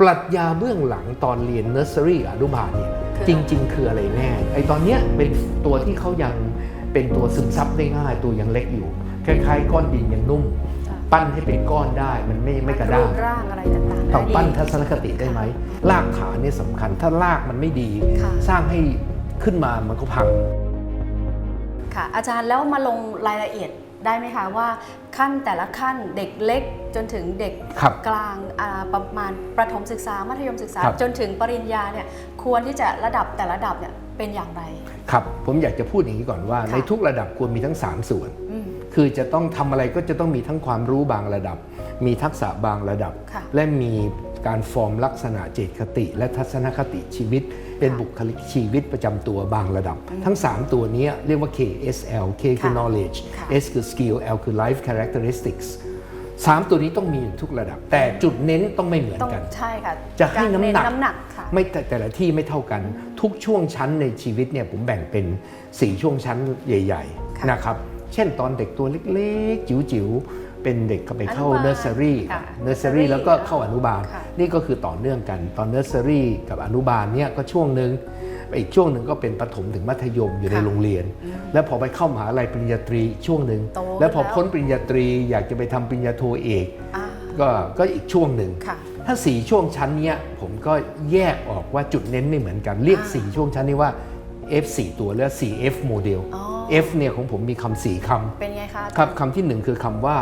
ปรัชญาเบื้องหลังตอนเรียนเนอร์เซอรี่อนุบาลเนี่ยคือจริง ๆ คืออะไรแน่ไอตอนเนี้ยเป็นตัวที่เขายังเป็นตัวซึมซับได้ง่ายตัวยังเล็กอยู่คล้ายๆ ก้อนดินยังนุ่มค่ะปั้นให้เป็นก้อนได้มันไม่ไม่กระด้างรูปร่างอะไรต่างๆต้องปั้นได้ทัศนคติได้ไหมรากฐานเนี่ยสำคัญ ถ้ารากมันไม่ดีค่ะสร้างให้ขึ้นมามันก็พังค่ะอาจารย์แล้วมาลงรายละเอียด ได้ไหมคะว่าขั้นแต่ละขั้นเด็กเล็กจนถึงเด็กครับกลางอ่าประมาณประถมศึกษามัธยมศึกษา ครับ จนถึงปริญญาเนี่ยควรที่จะระดับแต่ละระดับเนี่ยเป็นอย่างไร ครับ ผมอยากจะพูดอย่างนี้ก่อนว่า ค่ะ ในทุกระดับควรมีทั้ง 3 ส่วน อืม คือจะต้องทำอะไรก็จะต้องมีทั้งความรู้บางระดับ มีทักษะบางระดับ ค่ะและมี การฟอร์มลักษณะเจตคติ และทัศนคติชีวิต เป็นบุคลิกชีวิตประจำตัวบางระดับ ทั้ง 3 ตัวนี้เรียกว่า KSL K คือค่ะ knowledge ค่ะ S คือ skill L คือ life characteristics สามตัวนี้ต้องมีอยู่ทุกระดับ แต่จุดเน้นต้องไม่เหมือนต้องกันใช่ค่ะจะให้การน้ำเหนักน้ำหนักค่ะไม่แต่แต่ละที่ไม่เท่ากัน ทุกช่วงชั้นในชีวิตเนี่ยผมแบ่งเป็น 4 ช่วงชั้นใหญ่ค่ะๆนะครับ เช่นตอนเด็กตัวเล็กๆ จิ๋วๆ เป็นเด็กเข้าไปเข้าอนุบาลเนอร์เซอรี่ค่ะเนอร์เซอรี่ nursery แล้วก็เข้าอนุบาลค่ะนี่ก็คือต่อเนื่องกันตอนเนอร์เซอรี่กับอนุบาลเนี่ยก็ช่วงหนึ่งอีกช่วงหนึ่งก็เป็นประถมถึงมัธยมอยู่ในค่ะโรงเรียน แล้วพอไปเข้ามหาลัยปริญญาตรีช่วงหนึ่งโตแล้วพอแล้วพ้นปริญญาตรีอยากจะไปทำปริญญาโทเอกอ่าก็ก็อีกช่วงหนึ่งค่ะถ้าสี่ช่วงชั้นเนี้ยผมก็แยกออกว่าจุดเน้นไม่เหมือนกันเรียกอ่าสี่ช่วงชั้นนี้ว่า F 4 ตัวเรียก 4F โมเดลอ๋อ F เนี่ยของผมมีคำสี่คเป็นไงคะำครับคำที่หนึ่งคือคำว่า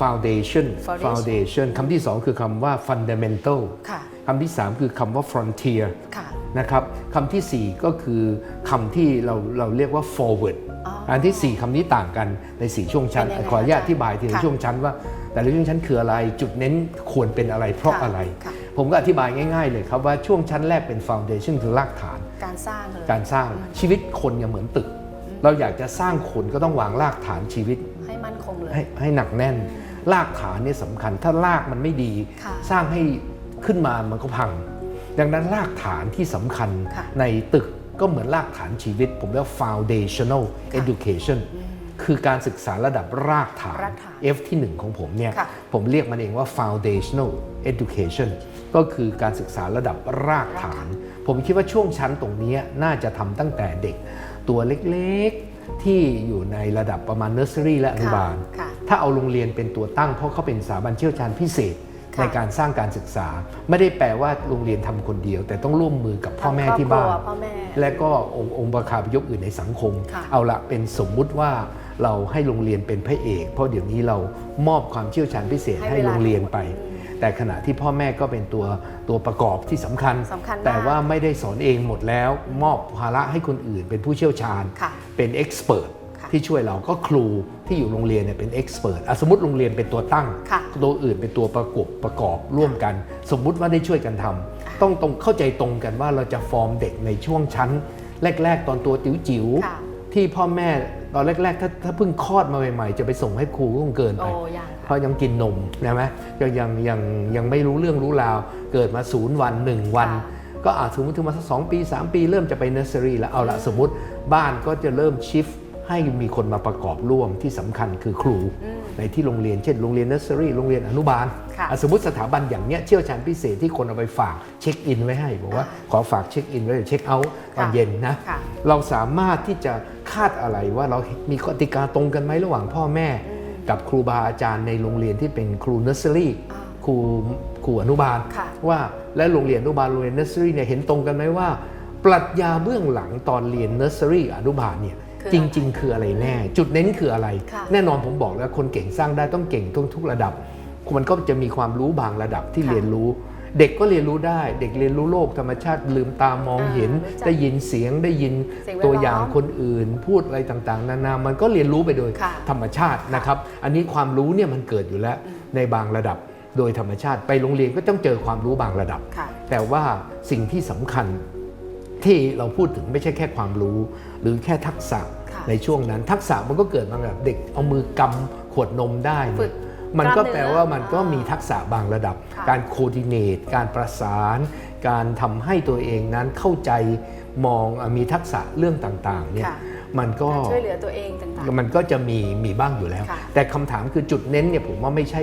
foundation Foundation foundation คำที่สองคือคำว่า fundamental ค่ะคำที่สามคือคำว่า frontier ค่ะนะครับคำที่สี่ก็คือคำที่เราเราเรียกว่า forward อ๋ออัอันที่สี่คำนี้ต่างกันในสี่ช่วงชั้นเป็นยังไงขออนุญาตอาจารย์อธิบายทีละค่ะช่วงชั้นว่า แต่ละช่วงชั้นคืออะไร จุดเน้นควรเป็นอะไรเพราะค่ะอะไรค่ะผมก็อธิบายง่ายๆเลยครับว่าช่วงชั้นแรกเป็น foundation คือรากฐาน การสร้างเลยการสร้างชีวิตคนยังเหมือนตึก เราอยากจะสร้างคนก็ต้องวางรากฐานชีวิต ให้มั่นคงเลย ให้ให้หนักแน่นรากฐานเนี่ยสำคัญ ถ้ารากมันไม่ดีค่ะสร้างให้ขึ้นมามันก็พัง ดังนั้นรากฐานที่สำคัญค่ะในตึกก็เหมือนรากฐานชีวิต ผมเรียกว่า foundational education คือการศึกษาระดับรากฐานรากฐาน F ที่หนึ่งของผมเนี่ยค่ะผมเรียกมันเองว่า foundational education ก็คือการศึกษาระดับรากฐาน ผมคิดว่าช่วงชั้นตรงเนี้ยน่าจะทำตั้งแต่เด็ก ตัวเล็กๆ ที่อยู่ในระดับประมาณเนอร์เซอรี่และอนุบาลค่ะถ้าเอาโรงเรียนเป็นตัวตั้งเพราะเขาเป็นสถาบันเชี่ยวชาญพิเศษค่ะในการสร้างการศึกษา ไม่ได้แปลว่าโรงเรียนทำคนเดียว แต่ต้องร่วมมือกับพ่อแม่ที่บ้านครอบครัวพ่อแม่และก็องค์องค์ประคาพยพอื่นในสังคมค่ะเอาละเป็นสมมุติว่าเราให้โรงเรียนเป็นพระเอก เพราะเดี๋ยวนี้เรามอบความเชี่ยวชาญพิเศษให้ให้เวลาโรงเรียนไปอืม แต่ขณะที่พ่อแม่ก็เป็นตัวตัวประกอบที่สำคัญสำคัญมากแต่ว่าไม่ได้สอนเองหมดแล้ว มอบภาระให้คนอื่น เป็นผู้เชี่ยวชาญค่ะเป็นเอ็กซ์เพรสค่ะที่ช่วยเราก็ครูที่อยู่โรงเรียนเนี่ยเป็นเอ็กซ์เพรสสมมติโรงเรียนเป็นตัวตั้งค่ะตัวอื่นเป็นตัวประกบประกอบร่วมกัน สมมุติว่าได้ช่วยกันทำต้องตรงเข้าใจตรงกันว่าเราจะฟอร์มเด็กในช่วงชั้น แรก ๆ ตอนตัวจิ๋วค่ะๆที่พ่อแม่ตอนแรกๆ ถ้าถ้าเพิ่งคลอดมาใหม่ๆ จะไปส่งให้ครูก็คงเกินไปโอ้ยังเพ ราะยังกินนมนะไหมยังยังยังยังไม่รู้เรื่องรู้ราว เกิดมาศูนย์วันหนึ่งวันค่ะก็อาจสมมติถึงมาสักสองปี 3 ปี เริ่มจะไปเนอร์เซอรี่แล้วเอาละสมมติบ้านก็จะเริ่มชิฟให้มีคนมาประกอบร่วมที่สำคัญคือครูอืมในที่โรงเรียนเช่นโรงเรียนเนอร์เซอรี่โรงเรียนอนุบาลค่ะอะสมมติสถาบันอย่างเนี้ยเชี่ยวชาญพิเศษที่คนเอาไปฝากเช็คอินไว้ให้ บอกว่าขอฝากเช็คอินไว้เดี๋ยวเช็คเอาท์ตอนค่ะเย็นนะค่ะเราสามารถที่จะคาดอะไรว่าเรามีกติกาตรงกันไหมระหว่างพ่อแม่ กับครูบาอาจารย์ในโรงเรียนที่เป็นครูเนอร์เซอรี่อ่าครูครูอนุบาลค่ะว่าและโรงเรียนอนุบาลโรงเรียนเนอร์เซอรี่เนี่ยเห็นตรงกันไหมว่า ปรัชญาเบื้องหลังตอนเรียนเนอร์เซอรี่อนุบาลเนี่ยคือจอะไรริง ๆ คืออะไรแน่ จุดเน้นคืออะไรค่ะแน่นอนผมบอกแล้วคนเก่งสร้างได้ต้องเก่งทุกทุกระดับ มันก็จะมีความรู้บางระดับที่ค่ะเรียนรู้ เด็กก็เรียนรู้ได้ เด็กเรียนรู้โลกธรรมชาติลืมตามองอ่าเห็นรู้จักได้ยินเสียงได้ยินสิ่งแวดล้อมตัวอย่างคนอื่น พูดอะไรต่างๆ นานามันก็เรียนรู้ไปโดยค่ะธรรมชาตินะครับ อันนี้ความรู้เนี่ยมันเกิดอยู่แล้วในบางระดับโดยธรรมชาติไปโรงเรียนก็ต้องเจอความรู้บางระดับค่ะแต่ว่าสิ่งที่สำคัญที่เราพูดถึงไม่ใช่แค่ความรู้ หรือแค่ทักษะค่ะในช่วงนั้น ทักษะมันก็เกิดมาแบบเด็กเอามือกำขวดนมได้เนี่ยฝึก มันก็กล้ามเนื้อแปลว่ามันก็อ่ามีมีทักษะบางระดับค่ะการโคดิเนต การประสาน การทำให้ตัวเองนั้นเข้าใจมองอะมีทักษะเรื่องต่างๆเนี่ยค่ะมันก็การช่วยเหลือตัวเองต่างๆ มันก็จะมีมีบ้างอยู่แล้วค่ะแต่คำถามคือจุดเน้นเนี่ยผมว่าไม่ใช่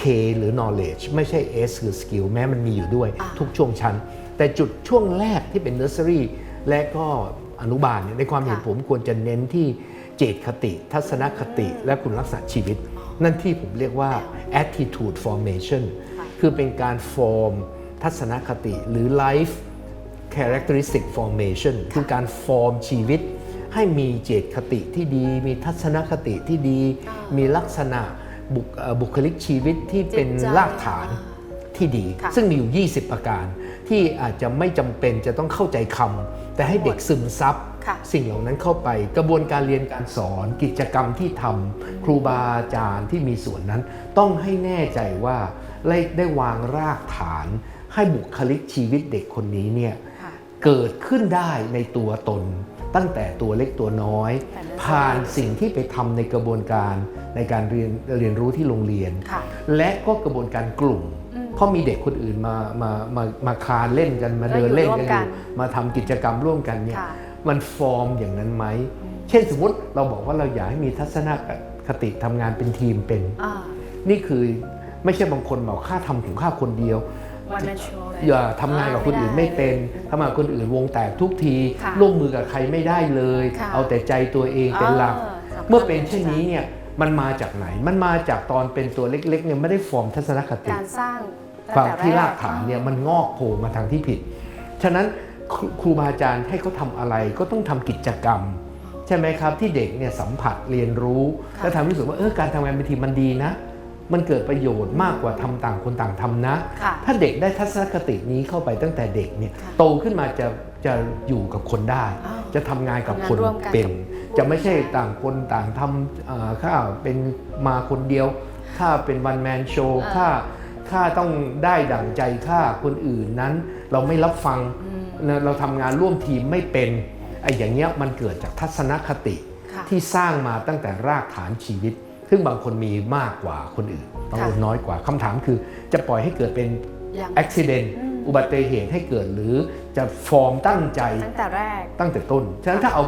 K หรือ knowledge ไม่ใช่ S คือ skill แม้มันมีอยู่ด้วยอ่าทุกช่วงชั้น แต่จุดช่วงแรกที่เป็น nursery และก็อนุบาลเนี่ยในความเห็นค่ะผมควรจะเน้นที่เจตคติ ทัศนคติ และคุณลักษณะชีวิต นั่นที่ผมเรียกว่า attitude formation ค่ะคือเป็นการ form ทัศนคติหรือ life characteristic formation คือการฟอร์มชีวิต ให้มีเจตคติที่ดี มีทัศนคติที่ดี มีลักษณะบุคเอ่อบุคลิกชีวิตที่เป็นจิตใจรากฐานที่ดีค่ะซึ่งมีอยู่ 20 ประการ ที่อาจจะไม่จำเป็นจะต้องเข้าใจคำแต่ให้เด็กซึมซับค่ะ สิ่งเหล่านั้นเข้าไปกระบวนการเรียนการสอนกิจกรรมที่ทำครูบาอาจารย์ที่มีส่วนนั้น ต้องให้แน่ใจว่าได้ได้วางรากฐาน ให้บุคลิกชีวิตเด็กคนนี้เนี่ยค่ะเกิดขึ้นได้ในตัวตน ตั้งแต่ตัวเล็กตัวน้อยแต่เริ่มผ่านสิ่งที่ไปทำในกระบวนการในการเรียนเรียนรู้ที่โรงเรียนค่ะและก็กระบวนการกลุ่มอืมเพราะมีเด็กคนอื่นมามามามาคลานเล่นกันมาแล้วเดินเล่นกันอยู่อร่วมกัยู่นมาทำกิจกรรมร่วมกันเนี่ยค่ะ มันฟอร์มอย่างนั้นไหม เช่นสมมติเราบอกว่าเราอยากให้มีทัศนคติทำงานเป็นทีมเป็นอ่านี่คือไม่ใช่บางคนบอกข้าทำถึงข้าคนเดียววันแมนโชว์เลยอย่าทำงานกับคนอื่นไม่เป็นทำงานกับคนอื่นวงแตกทุกทีค่ะร่วมมือกับใครไม่ได้เลยค่ะเอาแต่ใจตัวเองเป็นหลักอ่าสำคัญเมื่อเป็นเช่นนี้เนี่ยมันมาจากไหน มันมาจากตอนเป็นตัวเล็กๆเนี่ยไม่ได้ฟอร์มทัศนคติ การสร้างตั้งความแต่ที่แรากฐานเนี่ยมันงอกโผล่มาทางที่ผิด ฉะนั้น ครูครูบาอาจารย์ให้เขาทำอะไรก็ต้องทำกิจกรรม ใช่ไหมครับที่เด็กเนี่ยสัมผัสเรียนรู้ค่ะและทำให้รู้สึกว่าเออการทำงานเป็นทีมมันดีนะ มันเกิดประโยชน์มากกว่าทำต่างคนต่างทำนะค่ะถ้าเด็กได้ทัศนคตินี้เข้าไปตั้งแต่เด็กเนี่ยค่ะโตขึ้นมาจะจะอยู่กับคนได้อ้าวจะทำงานกับทำงานคนร่วมกันเป็นกับจะไม่ใช่ผู้ชายต่างคนต่างทำเอ่อข้าเป็นมาคนเดียวข้าเป็นวันแมนโชว์อ่าข้าข้าต้องได้ดั่งใจข้าคนอื่นนั้น เราไม่รับฟังอืมนะ เราทำงานร่วมทีมไม่เป็นไอ้อย่างเงี้ยมันเกิดจากทัศนคติค่ะที่สร้างมาตั้งแต่รากฐานชีวิต ซึ่งบางคนมีมากกว่าคนอื่นบางคนค่ะน้อยกว่าคำถามคือ จะปล่อยให้เกิดเป็นอย่างอุบิเหตุอืมอุบัติเหตุให้เกิดหรือจะฟอร์มตั้งใจตั้งแต่แรกตั้งแต่ต้น ฉะนั้นถ้าเอา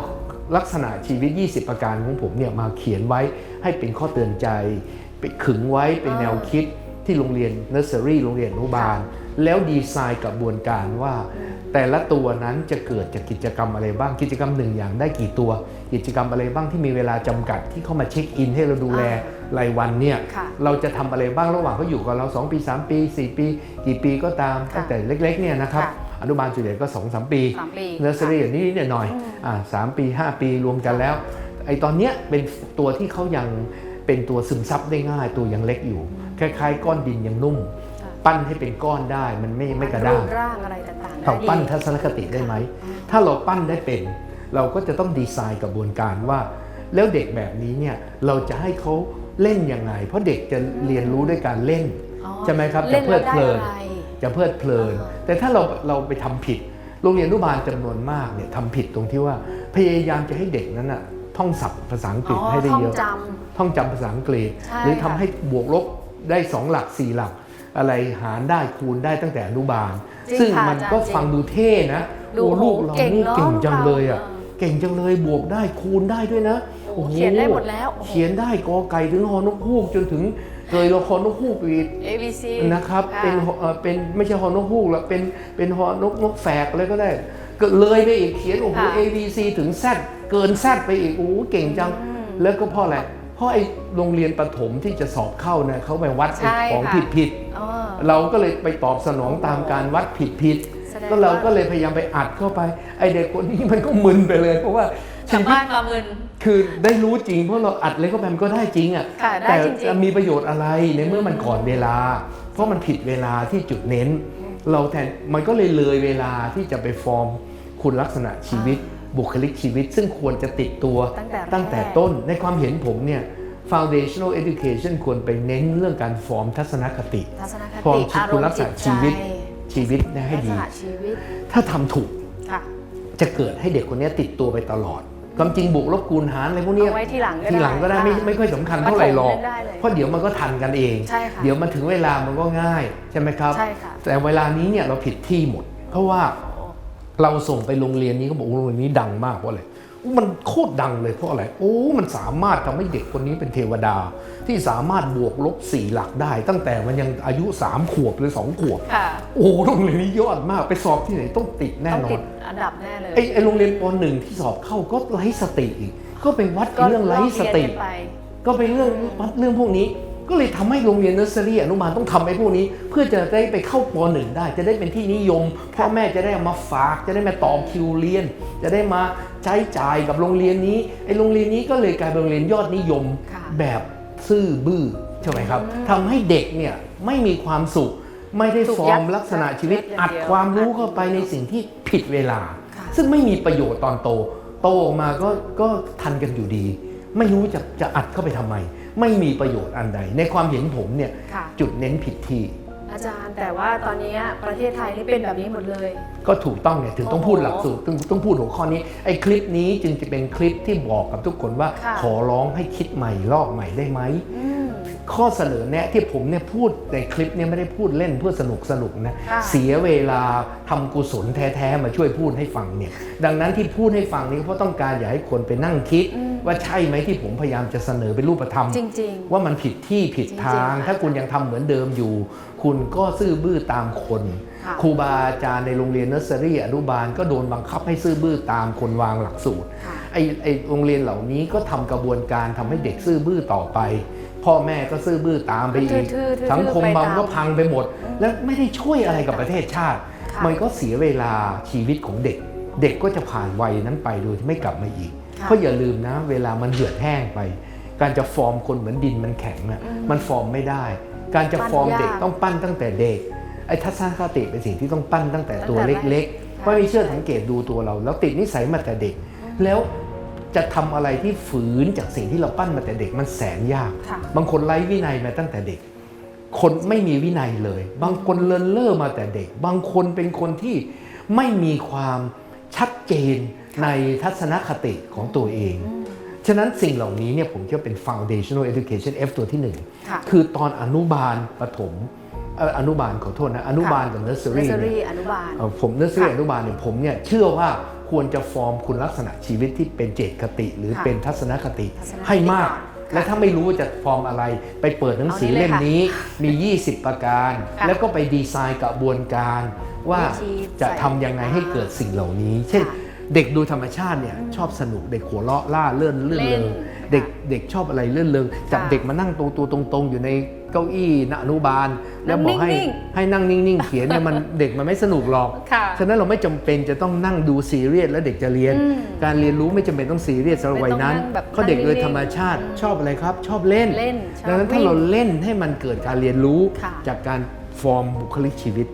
ลักษณะชีวิต 20 ประการของผมเนี่ยมาเขียนไว้ให้เป็นข้อเตือนใจ ไปขึงไว้เป็นอ่าแนวคิด ที่โรงเรียนเนอร์เซอรี่โรงเรียนอนุบาล แล้วดีไซน์กระบวนการว่า แต่ละตัวนั้นจะเกิดจากกิจกรรมอะไรบ้างกิจกรรมหนึ่งอย่างได้กี่ตัว กิจกรรมอะไรบ้างที่มีเวลาจำกัดที่เข้ามาเช็คอินให้เราดูแลรายวันเนี่ยค่ะเราจะทำอะไรบ้างระหว่างเขาอยู่กับเรา 2 ปี 3 ปี 4 ปี กี่ปีก็ตามค่ะตั้งแต่เล็กๆเนี่ยนะครับค่ะอนุบาลส่วนใหญ่ก็2 3ปีสามปีเนอร์เซอรี่อย่างนี้เนี่ยหน่อยอืมอ่าสามปี 5 ปีรวมกันแล้วไอตอนเนี้ยเป็นตัวที่เขายังเป็นตัวซึมซับได้ง่ายตัวยังเล็กอยู่ คล้ายๆ ก้อนดินยังนุ่มค่ะปั้นให้เป็นก้อนได้มันไม่ไม่กระด้างรูปร่างอะไรต่างๆเราปั้นได้ดีทัศนคติได้ไหม ถ้าเราปั้นได้เป็น เราก็จะต้องดีไซน์กระบวนการว่า แล้วเด็กแบบนี้เนี่ยเราจะให้เขาเล่นยังไง เพราะเด็กจะเรียนรู้ด้วยการเล่นอ๋อใช่ไหมครับเล่นจะเพลิดเพลินแล้วได้อะไรจะเพลิดเพลินอ่าแต่ถ้าเราเราไปทำผิด โรงเรียนอนุบาลจำนวนมากเนี่ยทำผิดตรงที่ว่าพยายามจะให้เด็กนั้นน่ะท่องศัพท์ภาษาอังกฤษให้ได้เยอะ ท่องจท่องจำภาษาอังกฤษใช่หรือทำค่ะให้บวกลบ ได้ 2 หลัก 4 หลัก อะไรหารได้คูณได้ตั้งแต่อนุบาล จริงซึ่งค่ะมันอาจารย์ก็จริงฟังดูเท่นะดูโอ้ลูกเราเก่งนี่เนอะเก่งจังเลยอะเออเก่งจังเลยบวกได้คูณได้ด้วยนะโอ้โหเขียนได้หมดแล้วโอ้โห เขียนได้กอไก่ถึงฮอนกฮูกจนถึงเกยละครนกฮูกอีก A B C นะครับค่ะเป็นเอ่อเป็นไม่ใช่ฮอนกฮูกแล้วเป็นเป็นฮอนกนกแฝกอะไรก็ได้ก็เลยไปอีกเขียนโอ้โห ค่ะ A B C ถึง Z เกิน Z ไปอีกโอ้โหเก่งจังอืมแล้วก็เพราะอะไร เพราะไอ้โรงเรียนประถมที่จะสอบเข้าเนี่ยเขาไปวัดไอ้ใช่ของค่ะผิดผิดอ๋อๆเราก็เลยไปตอบสนองตามการวัดผิดผิดๆแสดงก็เราว่าก็เลยพยายามไปอัดเข้าไป ไอเด็กคนนี้มันก็มึนไปเลย เพราะว่าชาวชีวิตบ้านมามึนคือได้รู้จริงเพราะเราอัดเลยเข้าไปมันก็ได้จริงอะค่ะได้แต่จริงๆจะมีประโยชน์อะไรในเมื่อมันก่อนเวลา เพราะมันผิดเวลาที่จุดเน้น เราแทนมันก็เลยเลยเวลาที่จะไปฟอร์มคุณลักษณะชีวิต บุคลิกชีวิต ซึ่งควรจะติดตัวตั้งแต่ตั้งแต่แรกต้น ในความเห็นผมเนี่ย foundational education ควรไปเน้นเรื่องการฟอร์มทัศนคติทัศนคฟอร์ติมอารคุมณลัณ์กษจิณะตใจชีวิตชีวิตเนี่ยให้ลักษดีณะชีวิตถ้าทำถูกค่ะจะเกิดให้เด็กคนนี้ติดตัวไปตลอดความจริงบวกลบคูณหารอะไรพวกเนี้ยเอาไว้ทีหลังก็ได้ทีหลังก็ได้ไม่ค่ะไม่ค่อยสำคัญเท่าไหร่หรอกประถมเล่นได้เลยเพราะเดี๋ยวมันก็ทันกันเองใช่ค่ะเดี๋ยวมันถึงเวลามันก็ง่ายใช่ไหมครับใช่ค่ะแต่เวลานี้เนี่ยเราผิดที่หมด เพราะว่า เราส่งไปโรงเรียนนี้เขาบอกโรงเรียนนี้ดังมากเพราะอะไรมันโคตรดังเลยเพราะอะไร โอ้ มันสามารถทำให้เด็กคนนี้เป็นเทวดา ที่สามารถบวกลบสี่หลักได้ ตั้งแต่มันยังอายุ 3 ขวบหรือ 2 ขวบค่ะโอ้โรงเรียนนี้ยอดมากไปสอบที่ไหนต้องติดแน่ต้องนอตินดอันดับแน่เลยไอ้ไอ้โรงเรียนปหนึ่งที่สอบเข้าก็ไร้สติอีก ก็ไปวัดเรื่องไร้สติลอกเรียนกันไปก็เป็นเรื่องวัดเรื่องพวกนี้ ก็เลยทำให้โรงเรียนเนอร์เซอรี่อนุบาลต้องทำไอ้พวกนี้ เพื่อจะได้ไปเข้าปหนึ่งได้ จะได้เป็นที่นิยมพ่อแม่จะได้เอามาฝาก จะได้มาต่อคิวเรียน จะได้มาใช้จ่ายกับโรงเรียนนี้ไอ้โรงเรียนนี้ก็เลยกลายเป็นโรงเรียนยอดนิยมค่ะแบบซื่อบื้อใช่ไหมครับทำให้เด็กเนี่ยไม่มีความสุข ไม่ได้ถูกฟอยัร์ดมลักษณะชีวิตยัดอย่างอัดเดียวความรู้เข้าไปในสิ่งที่ผิดเวลาค่ะซึ่งไม่มีประโยชน์ตอนโต โตออกมาก็ก็ทันกันอยู่ดี ไม่รู้จะจะอัดเข้าไปทำไม ไม่มีประโยชน์อันใด ในความเห็นผมเนี่ยค่ะ จุดเน้นผิดที่ อาจารย์แต่ว่าตอนนี้ประเทศไทยนี่เป็นแบบนี้หมดเลย ก็ถูกต้องเนี่ยถึงต้องโอ้โหพูดหลักสูตรต้องต้องพูดหัวข้อนี้ไอ้คลิปนี้จึงจะเป็นคลิปที่บอกกับทุกคนว่า ค่ะ ขอร้องให้คิดใหม่ลอกใหม่ได้ไหม อืม ข้อเสนอแนะที่ผมเนี่ยพูดในคลิปเนี่ยไม่ได้พูดเล่นเพื่อสนุกสนุกนะค่ะเสียเวลาทำกุศลแท้ๆมาช่วยพูดให้ฟังเนี่ยดังนั้นที่พูดให้ฟังนี้เพราะต้องการอยากให้คนไปนั่งคิด ว่าใช่ไหมที่ผมพยายามจะเสนอเป็นรูปธรรมจริงว่ามันผิดที่ผิดทางจริงๆค่ะถ้าคุณยังทำเหมือนเดิมอยู่ คุณก็ซื่อบื้อตามคนค่ะครูบาอาจารย์ในโรงเรียนเนอร์เซอรี่อนุบาลก็โดนบังคับให้ซื่อบื้อตามคนวางหลักสูตรค่ะไอ้ไอ้โรงเรียนเหล่านี้ก็ทำกระบวนการทำให้เด็กซื่อบื้อต่อไป พ่อแม่ก็ซื่อบื้อตามไปอีกทื่อๆทื่อๆสังคมไปบางตามก็พังไปหมด และไม่ได้ช่วยอะไรกับประเทศชาติค่ะมันก็เสียเวลาชีวิตของเด็ก เด็กก็จะผ่านวัยนั้นไปโดยที่ไม่กลับมาอีกค่ะเพราะอย่าลืมนะ เวลามันเหือดแห้งไป การจะฟอร์มคนเหมือนดินมันแข็งอะอืมมันฟอร์มไม่ได้ การจะฟอร์มปั้นยากเด็กต้องปั้นตั้งแต่เด็กไอ้ทัศนคติเป็นสิ่งที่ต้องปั้นตั้งแต่ตัวตั้งแต่เล็กค่ะๆเพราะมีเชื่อสังเกตดูตัวเรา แล้วติดนิสัยมาแต่เด็ก แล้ว จะทำอะไรที่ฝืนจากสิ่งที่เราปั้นมาแต่เด็กมันแสนยากค่ะบางคนไร้วินัยมาตั้งแต่เด็ก คนไม่มีวินัยเลย บางคนเลินเล่อมาแต่เด็ก บางคนเป็นคนที่ไม่มีความชัดเจนในทัศนคติของตัวเอง ฉะนั้นสิ่งเหล่านี้เนี่ยผมคิดว่าเป็น foundational education F ตัวที่หนึ่งค่ะคือตอนอนุบาลประถมเอ่ออนุบาลขอโทษนะ อนุบาลกับเนอ nursery ร์เซอเนี่ยรี่อนุบาลเอ่อผมเนอร์เซอรี่ค่ะอนุบาลเนี่ยผมเนี่ยเชื่อว่า ควรจะฟอร์มคุณลักษณะชีวิตที่เป็นเจตคติ หรือค่ะเป็นทัศนคติทัศนคติให้มากก่อนค่ะและถ้าไม่รู้ว่าจะฟอร์มอะไร ไปเปิดหนังสือเอานี่เลยเล่มค่ะนี้มี 20 ประการค่ะแล้วก็ไปดีไซน์กระบวนการว่าวิธีจะทำยังไงให้เกิดสิ่งเหล่านี้ เช่นค่ะเด็กดูธรรมชาติเนี่ยชอบสนุกเด็กหัวเราะล่าเลื่อนเลื่อนเล่เลนงค่ะ เด็กเด็กชอบอะไรเลื่อนเลงจับค่ะเด็กมานั่งตัวตัวตรง ๆ อยู่ในเก้าอี้ณอนุบาล แล้วบอกให้นิ่งให้นั่งนิ่งๆเขียนเนี่ยมันเด็กมันไม่สนุกหรอกค่ะฉะนั้นเราไม่จำเป็นจะต้องนั่งดูซีเรียสแล้วเด็กจะเรียนอืมการเรียนรู้ไม่จำเป็นต้องซีเรียสสำหรับวัยนั้นไม่ต้องนั่งแบบเขาเด็กโดยนั่งนิ่งๆธรรมชาติชอบอะไรครับ ชอบเล่นเล่นชอบดังนั้นถ้าวิ่งเราเล่นให้มันเกิดการเรียนรู้ค่ะจากการฟอร์มบุคลิกชีวิต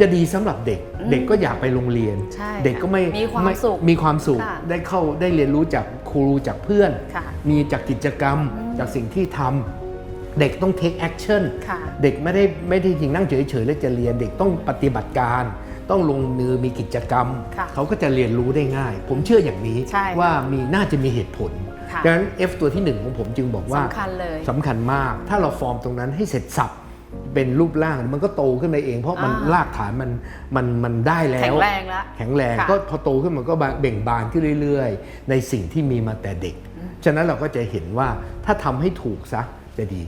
จะดีสำหรับเด็ก เด็กก็อยากไปโรงเรียนใช่เด็กก็ไม่มีความไสุข มีความสุขค่ะได้เข้าได้เรียนรู้จาก ครูจากเพื่อนค่ะมีจากกิจกรรมจากสิ่งที่ทำเด็กต้อง take action ค่ะเด็กไม่ได้ไม่ได้ยิงนั่งเฉยๆแล้วจะเรียนเด็กต้องปฏิบัติการ ต้องลงมือมีกิจกรรมค่ะเขาก็จะเรียนรู้ได้ง่าย ผมเชื่ออย่างนี้ใช่ค่ะว่ามีน่าจะมีเหตุผลค่ะดังนั้น F ตัวที่หนึ่งของผมจึงบอกว่าสำคัญเลยสำคัญมาก ถ้าเราฟอร์มตรงนั้นให้เสร็จสับ เป็นรูปร่างมันก็โตขึ้นมาเอง เพราะมันอ่ารากฐานมันมันมันได้แล้แข็วงแรงแล้วแข็งแรงค่ะก็พอโตขึ้นมันก็เบ่งบานขึ้นเรื่อย ๆ ในสิ่งที่มีมาแต่เด็ก ฉะนั้นเราก็จะเห็นว่าถ้าทำให้ถูกซะจะดี